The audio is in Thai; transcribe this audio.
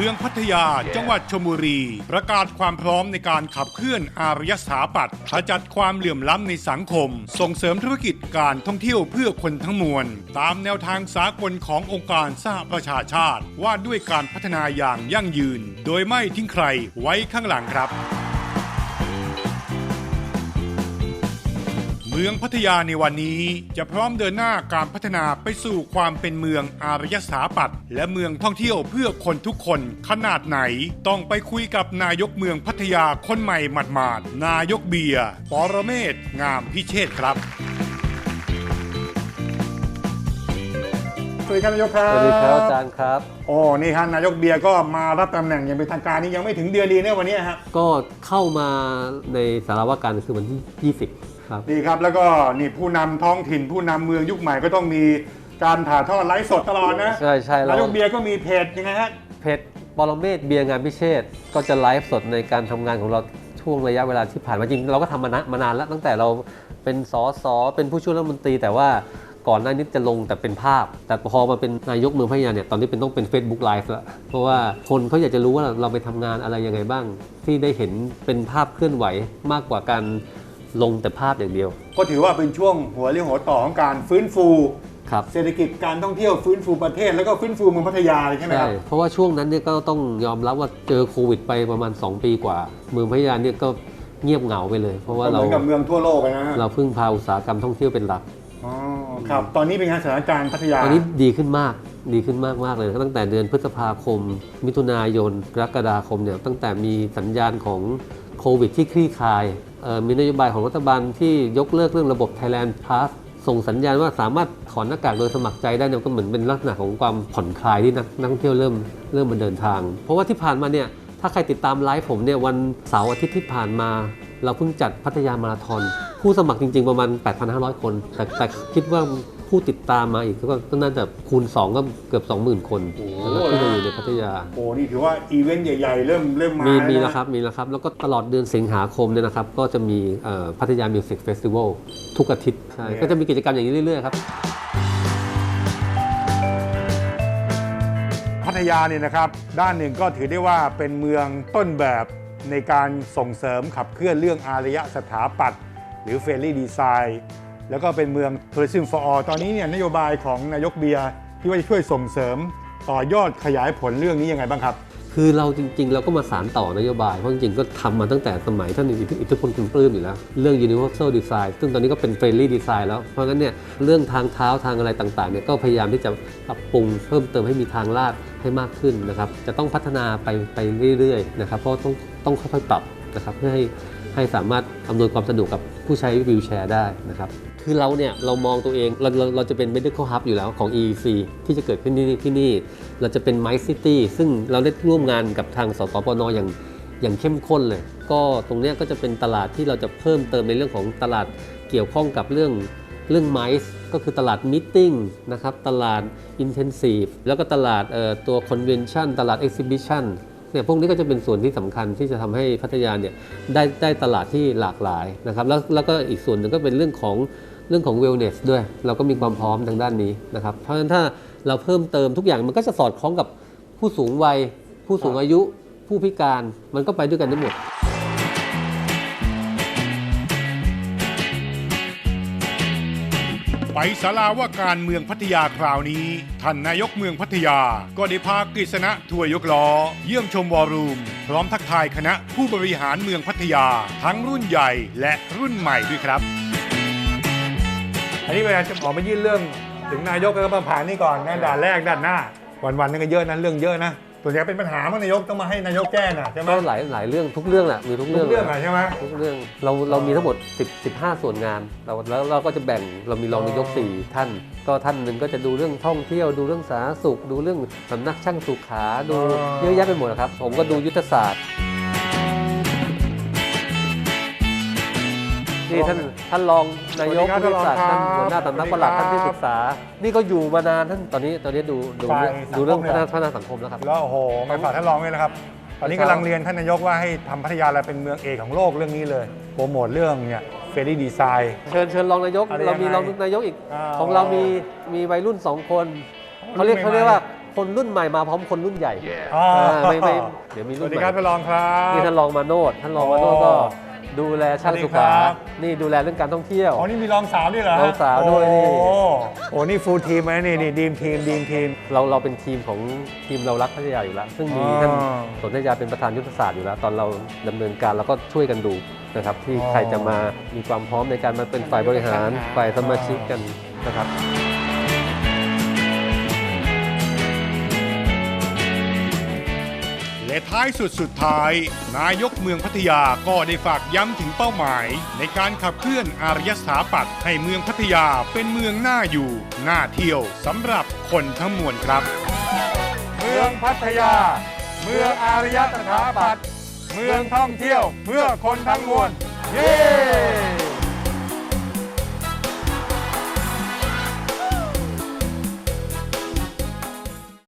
มืองพัทยา จังหวัดชลบุรี ประกาศความพร้อมในการขับเคลื่อนอารยสถาปัตย์ขจัดความเหลื่อมล้ำในสังคม ส่งเสริมธุรกิจการท่องเที่ยวเพื่อคนทั้งมวล ตามแนวทางสากลขององค์การสหประชาชาติ ว่าด้วยการพัฒนาอย่างยั่งยืน โดยไม่ทิ้งใครไว้ข้างหลังครับ เมืองพัทยาในวันนี้จะพร้อมเดินหน้าการพัฒนาไปสู่ความเป็นเมืองอารยสถาปัตย์และเมืองท่องเที่ยวเพื่อคนทุกคนขนาดไหน ต้องไปคุยกับนายกเมืองพัทยาคนใหม่หมาดๆนายกเบียร์ปรเมศงามพิเชษครับสวัสดีครับนายกครับสวัสดีครับอาจารย์ครับ โอ้นี่ฮะนายกเบียร์ก็มารับตำแหน่งอย่างเป็นทางการนี่ยังไม่ถึงเดือนดีเนี่ยวันนี้ฮะก็เข้ามาในสารวาการคือวันที่ 20ครับ ดีครับแล้วก็นี่ผู้นำท้องถิ่นผู้นำเมืองยุคใหม่ก็ต้องมีการถ่ายทอดไลฟ์สดตลอดนะใช่ใช่นาเรายกเบียร์ก็มีเพจยังไงฮะเพจปรเมศเบียร์งานพิเชษก็จะไลฟ์สดในการทำงานของเราช่วงระยะเวลาที่ผ่านมาจริง เราก็ทำมานะมานานแล้วตั้งแต่เราเป็นสสเป็นผู้ช่วยรัฐมนตรี แต่ว่าก่อนหน้านี้จะลงแต่เป็นภาพ แต่พอมาเป็นนายกเมืองพัทยาเนี่ยตอนนี้เป็นต้องเป็น Facebook Live แล้ว เพราะว่าคนเขาอยากจะรู้ว่าเราไปทำงานอะไรยังไงบ้าง ที่ได้เห็นเป็นภาพเคลื่อนไหวมากกว่าการ ลงแต่ภาพอย่างเดียว ก็ถือว่าเป็นช่วงหัวเรี่ยวหัวต่อของการฟื้นฟูครับเศรษฐกิจการท่องเที่ยวฟื้นฟูประเทศแล้วก็ฟื้นฟูเมืองพัทยาเลยใช่ไหมคใช่รับ เพราะว่าช่วงนั้นเนี่ยก็ต้องยอมรับว่าเจอโควิดไปประมาณ 2 ปีกว่า เมืองพัทยาเนี่ยก็เงียบเหงาไปเลย เพราะว่าก็เหเรามือนกับเมืองทั่วโลกเลยนะฮะเราพึ่งพาอุตสาหกรรมท่องเที่ยวเป็นหลักอ๋อครับตอนนี้เป็นไงสถานการณ์พัทยาตอนนี้ดีขึ้นมากดีขึ้นมากมากๆเลยตั้งแต่เดือนพฤษภาคม มิถุนายนกรกฎาคมเนี่ยตั้งแต่มีสัญญาณของโควิดที่คลี่คลายเอ่อ มีนโยบายของรัฐบาลที่ยกเลิกเรื่องระบบ Thailand Pass ส่งสัญญาณว่าสามารถถอนหน้ากากโดยสมัครใจได้เนี่ยก็เหมือนเป็นลักษณะของความผ่อนคลายที่นักนักท่องเที่ยวเริ่มเริ่มมาเดินทาง เพราะว่าที่ผ่านมาเนี่ยถ้าใครติดตามไลฟ์ผมเนี่ยวันเสาร์อาทิตย์ที่ผ่านมา เราเพิ่งจัดพัทยามาราธอนผู้สมัครจริง ๆ ประมาณ 8,500 คน แต่แต่คิดว่า ผู้ติดตามมาอีกก็ก็น่าจะคูณ 2 ก็เกือบ 20,000 คนนะครับที่มาอยู่ในพัทยา โอ้นี่ถือว่าอีเวนต์ใหญ่ ๆ เริ่มเริ่มมามีมีมีแล้วครับมีแล้วครับแล้วก็ตลอดเดือนสิงหาคมเนี่ยนะครับ ก็จะมีเอ่อพัทยามิวสิกเฟสติวัลทุกอาทิตย์ใช่ก็จะมีกิจกรรมอย่างนี้เรื่อยๆครับ พัทยาเนี่ยนะครับ ด้านหนึ่งก็ถือได้ว่าเป็นเมืองต้นแบบในการส่งเสริมขับเคลื่อนเรื่องอารยสถาปัตย์หรือเฟรนลี่ดีไซน์ แล้วก็เป็นเมือง Tourism for All ตอนนี้เนี่ยนโยบายของนายกเบียร์ที่ว่าจะช่วยส่งเสริมต่อยอดขยายผลเรื่องนี้ยังไงบ้างครับ คือเราจริง ๆ เราก็มาสารต่อนโยบาย เพราะจริงๆ ก็ทำมาตั้งแต่สมัยท่านอิทธิอิทธิพลคุณปลื้มอยู่แล้ว เรื่อง universal design ซึ่งตอนนี้ก็เป็น friendly design แล้ว เพราะงั้นเนี่ยเรื่องทางเท้าทางอะไรต่างๆเนี่ยก็พยายามที่จะปรับปรุงเพิ่มเติมให้มีทางลาดให้มากขึ้นนะครับจะต้องพัฒนาไปไปเรื่อยๆนะครับเพราะต้องต้องค่อยๆปรับนะครับเพื่อให้ ให้สามารถอำนวยความสะดวกกับผู้ใช้วิวแชร์ได้นะครับคือเราเนี่ยเรามองตัวเองเราเราเราจะเป็น medical hub อยู่แล้วของ EEC ที่จะเกิดขึ้นที่นี่ที่นี่ เราจะเป็น My City ซึ่งเราได้ร่วมงานกับทางสสปนอย่างอย่างเข้มข้นเลย ก็ตรงเนี้ยก็จะเป็นตลาดที่เราจะเพิ่มเติมในเรื่องของตลาดเกี่ยวข้องกับเรื่องเรื่อง MICE ก็คือตลาด Meeting นะครับตลาด Intensive แล้วก็ตลาดเอ่อตัว Convention ตลาด Exhibition เนี่ยพวกนี้ก็จะเป็นส่วนที่สำคัญที่จะทำให้พัทยาเนี่ยได้ได้ตลาดที่หลากหลายนะครับแล้วแล้วก็อีกส่วนหนึ่งก็เป็นเรื่องของเรื่องของเวลเนสด้วย เราก็มีความพร้อมทางด้านนี้นะครับเพราะฉะนั้นถ้าเราเพิ่มเติมทุกอย่างมันก็จะสอดคล้องกับผู้สูงวัย ผู้สูงอายุผู้พิการมันก็ไปด้วยกันทั้งหมด ไปศาลาว่าการเมืองพัทยาคราวนี้ ท่านนายกเมืองพัทยา ก็ได้พากฤษณะทัวยกล้อ เยี่ยมชมวอลลุ่มพร้อมทักทายคณะผู้บริหารเมืองพัทยา ทั้งรุ่นใหญ่และรุ่นใหม่ด้วยครับ อันนี้เวลาจะออกมายื่นเรื่อง ถึงนายกก็มาผ่านนี่ก่อนนะด่านแรกด้านหน้า วันๆนึงก็เยอะนะเรื่องเยอะนะ ตัวใหญ่เป็นปัญหามั้งนายกต้องมาให้นายกแก้น่ะใช่ไหมก็หลายหลายเรื่องทุกเรื่องแหละมีทุกทุเรื่องกเรื่องอะใช่ไหม ทุกเรื่องเราเรามีทั้งหมด 10 15 ส่วนงานเราแล้วเราก็จะแบ่งเรามีรองนายก อ๋อ 4 ท่าน ก็ท่านหนึ่งก็จะดูเรื่องท่องเที่ยวดูเรื่องสาธารณสุข ดูเรื่องสำนักช่างสุขาดูเยอะแยะไปหมดนะครับ ผมก็ดูยุทธศาสตร์ นี่ท่านท่านรองนายกสวัสดียุทครัธบศาสตร์ท่านท่านรองครับหัวหน้าสำนักปลัดสวัท่านสดีที่ครับศึกษา นี่ก็อยู่มานานท่านตอนนี้ตอนนี้ดูดูฝ่ายดูเรื่องสังคมเนี่ยพัฒนาสังคมแล้วครับ แล้วโอ้โหมาฝากท่านรองเลยนะครับ ตอนนี้กำลังเรียนท่านนายกว่าให้ทำพัทยาเราเป็นเมืองเอกของโลกเรื่องนี้เลย โปรโมทเรื่องเนี่ยเฟรดี้ดีไซน์ เชิญเชิญรองนายกอะไรเรามียังไงรองนายกอีกอ่าของเรามีมีวัยรุ่นสองคนเขาเรียกรุ่นเขาใหม่ๆเรียกว่าคนรุ่นใหม่มาพร้อมคนรุ่นใหญ่อ๋อเออไม่ไม่เดี๋ยวมีสรุ่วันสใหดีม่ครับท่านรองครับ นี่ท่านรองมาโนดท่านรองมาโนดอ๋อก็ ดูแลช่างสวัสดีสุครัขาบนี่ดูแลเรื่องการท่องเที่ยว อ๋อนี่มีรองสาวด้วยเหรอฮะรองสาวด้วยนี่ โอ้โอ้นี่ฟูลทีมไหมนี่นี่ดีมทีมดีมทีม เราเราเป็นทีมของทีมเรารักพัทยาอยู่แล้ว ซึ่งมีอ๋อท่านสนธยาเป็นประธานยุทธศาสตร์อยู่แล้ว ตอนเราดำเนินการเราก็ช่วยกันดูนะครับ ที่อ๋อ ใครจะมามีความพร้อมในการมาเป็นฝ่ายบริหารฝ่ายสมาชิกกันนะครับ และท้ายสุดสุดท้าย นายกเมืองพัทยาก็ได้ฝากย้ำถึงเป้าหมาย ในการขับเคลื่อนอารยสถาปัตย์ให้เมืองพัทยาเป็นเมืองน่าอยู่ น่าเที่ยวสำหรับคนทั้งมวลครับ เมืองพัทยา เมืองอารยสถาปัตย์เมืองท่องเที่ยวเพื่อคนทั้งมวล เย้